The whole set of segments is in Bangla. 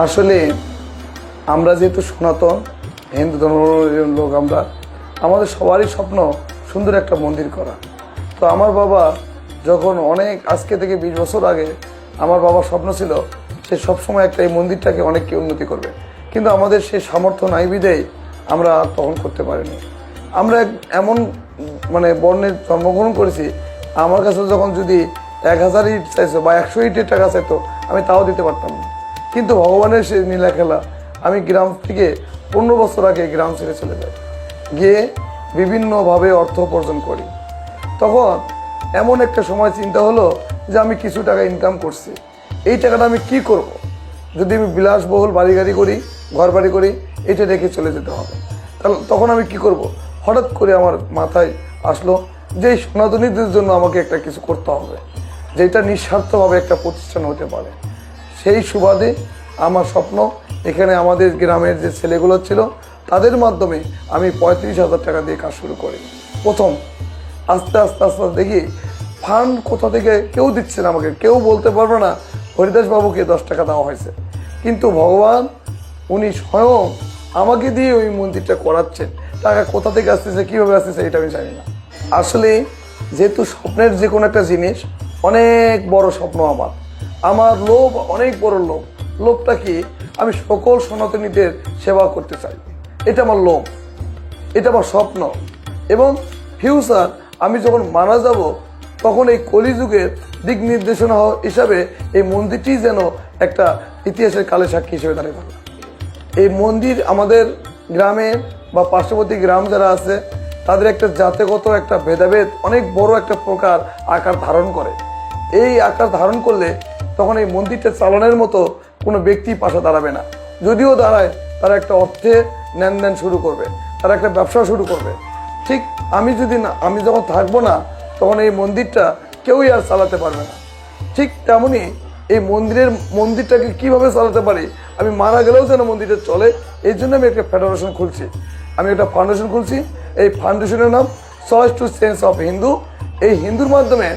আসলে আমরা যেহেতু সনাতন, হিন্দু ধর্মের লোক আমরা, আমাদের সবারই স্বপ্ন সুন্দর একটা মন্দির করা। তো আমার বাবা যখন অনেক, আজকে থেকে বিশ বছর আগে আমার বাবার স্বপ্ন ছিল সে সবসময় একটা এই মন্দিরটাকে অনেককে উন্নতি করবে। কিন্তু আমাদের সে সামর্থ্য নাই বিদেই আমরা তখন করতে পারিনি। আমরা এমন মানে বর্ণের জন্মগ্রহণ করেছি, আমার কাছে যখন যদি এক হাজার ইট চাইতো বা একশো ইটের টাকা চাইতো, আমি তাও দিতে পারতাম না। কিন্তু ভগবানের সেই নীলা খেলা। আমি গ্রাম থেকে পনেরো বছর আগে গ্রাম ছেড়ে চলে যাই। গিয়ে বিভিন্নভাবে অর্থ উপার্জন করি। তখন এমন একটা সময় চিন্তা হলো যে আমি কিছু টাকা ইনকাম করছি। এই টাকাটা আমি কি করব। যদি আমি বিলাসবহুল বাড়ি গাড়ি করি ঘর বাড়ি করি, এটা রেখে চলে যেতে হবে। তাহলে তখন আমি কি করব। হঠাৎ করে আমার মাথায় আসলো যে এই সনাতনীদের জন্য আমাকে একটা কিছু করতে হবে। যেটা নিঃস্বার্থভাবে একটা প্রতিষ্ঠান হতে পারে। সেই সুবাদে আমার স্বপ্ন এখানে আমাদের গ্রামের যে ছেলেগুলো ছিল, তাদের মাধ্যমে আমি পঁয়ত্রিশ হাজার টাকা দিয়ে কাজ শুরু করি। প্রথম, আস্তে আস্তে আস্তে দেখি ফান্ড কোথা থেকে কেউ দিচ্ছে না আমাকে, কেউ বলতে পারবে না হরিদাসবাবুকে দশ টাকা দেওয়া হয়েছে। কিন্তু ভগবান, উনি স্বয়ং আমাকে দিয়ে ওই মন্দিরটা করাচ্ছেন। টাকা কোথা থেকে আসতেছে, কীভাবে আসতেছে, এটা আমি জানি না। আসলে যেহেতু স্বপ্নের যে কোনো একটা জিনিস, অনেক বড় স্বপ্ন আমার। আমার লোভ অনেক বড় লোভ। লোভটা কি? আমি সকল সনাতনীদের সেবা করতে চাই। এটা আমার লোভ। এটা আমার স্বপ্ন। এবং ফিউচার আমি যখন মারা যাব, তখন এই কলিযুগের দিক নির্দেশনা হিসাবে এই মন্দিরটি যেন একটা ইতিহাসের কালে সাক্ষী হিসেবে দাঁড়িয়ে থাকে। এই মন্দির আমাদের গ্রামে বা পার্শ্ববর্তী গ্রাম যারা আছে, তাদের একটা জাতিগত একটা ভেদাভেদ, অনেক বড় একটা প্রকার আকার ধারণ করে। এই আকার ধারণ করলে তখন এই মন্দিরটা চালানোর মতো কোনো ব্যক্তি পাশে দাঁড়াবে না। যদিও দাঁড়ায়, তারা একটা অর্থে লেনদেন শুরু করবে, তারা একটা ব্যবসা শুরু করবে। ঠিক আমি যদি না, আমি যখন থাকব না, তখন এই মন্দিরটা কেউই আর চালাতে পারবে না। ঠিক তেমনই এই মন্দিরের, মন্দিরটাকে কীভাবে চালাতে পারি? আমি মারা গেলেও যেন মন্দিরটা চলে, এই জন্য আমি একটা ফেডারেশন খুলছি। আমি একটা ফাউন্ডেশন খুলছি, এই ফাউন্ডেশনের নাম choice to sense of Hindu এই হিন্দুর মাধ্যমে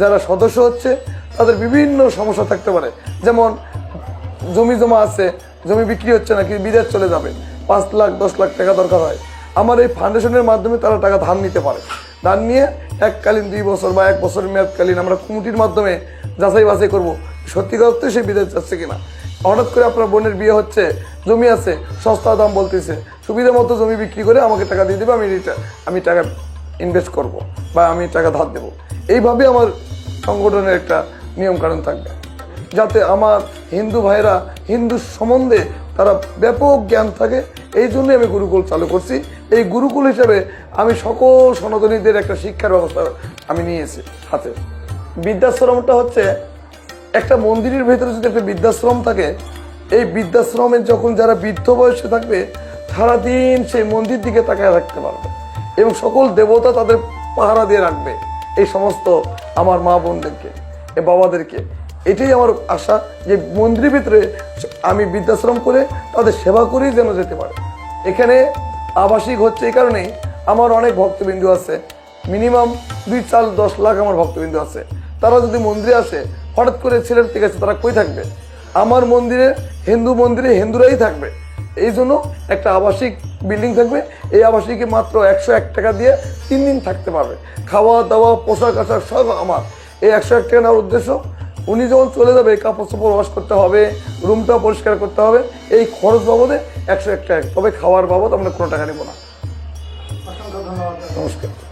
যারা সদস্য হচ্ছে তাদের বিভিন্ন সমস্যা থাকতে পারে। যেমন, জমি জমা আছে, জমি বিক্রি হচ্ছে নাকি, বিদেশ চলে যাবে, পাঁচ লাখ, দশ লাখ টাকা দরকার হয়। আমার এই ফাউন্ডেশনের মাধ্যমে তারা টাকা ধার নিতে পারে। ধার নিয়ে এককালীন দুই বছর বা এক বছর মেয়াদকালীন আমরা কমিটির মাধ্যমে যাচাই বাছাই করব সত্যিকার অর্থে সে বিদেশ যাচ্ছে কিনা। হঠাৎ করে আপনার বোনের বিয়ে হচ্ছে, জমি আছে, সস্তা দাম বলতেছে, সুবিধা মতো জমি বিক্রি করে আমাকে টাকা দিয়ে দেবে, আমি আমি টাকা ইনভেস্ট করব বা আমি টাকা ধার দেবো। এইভাবে আমার সংগঠনের একটা নিয়ম কানুন থাকবে। যাতে আমার হিন্দু ভাইরা হিন্দু সম্বন্ধে তারা ব্যাপক জ্ঞান থাকে, এই জন্যই আমি গুরুকুল চালু করছি। এই গুরুকুল হিসেবে আমি সকল সনাতনীদের একটা শিক্ষার ব্যবস্থা আমি নিয়েছি হাতে। বৃদ্ধাশ্রমটা হচ্ছে একটা মন্দিরের ভেতরে যদি একটা বৃদ্ধাশ্রম থাকে, এই বৃদ্ধাশ্রমে যখন যারা বৃদ্ধ বয়সে থাকবে সারাদিন সেই মন্দির দিকে তাকায় রাখতে পারবে এবং সকল দেবতা তাদের পাহারা দিয়ে রাখবে। এই সমস্ত আমার মা বোনদেরকে। বাবাদেরকে। এটাই আমার আশা যে মন্দিরের ভিতরে আমি বৃদ্ধাশ্রম করে তাদের সেবা করেই যেন যেতে পারে। এখানে আবাসিক হচ্ছে এই কারণেই আমার অনেক ভক্তবিন্দু আছে। মিনিমাম দুই চার দশ লাখ আমার ভক্তবিন্দু আছে। তারা যদি মন্দিরে আসে, হঠাৎ করে ছেলের থেকে আছে তারা কই থাকবে? আমার মন্দিরে হিন্দু মন্দিরে হিন্দুরাই থাকবে। এই জন্য একটা আবাসিক বিল্ডিং থাকবে। এই আবাসিকে মাত্র একশো এক টাকা দিয়ে তিন দিন থাকতে পারবে। খাওয়া দাওয়া, পোশাক আশাক সব আমার। এই একশো এক টাকা নেওয়ার উদ্দেশ্য উনি যখন চলে যাবে কাপড় চোপড় ওয়াশ করতে হবে রুমটা পরিষ্কার করতে হবে এই খরচ বাবদে একশো এক টাকা। তবে খাওয়ার বাবদ আমরা কোনো টাকা নেব না। নমস্কার।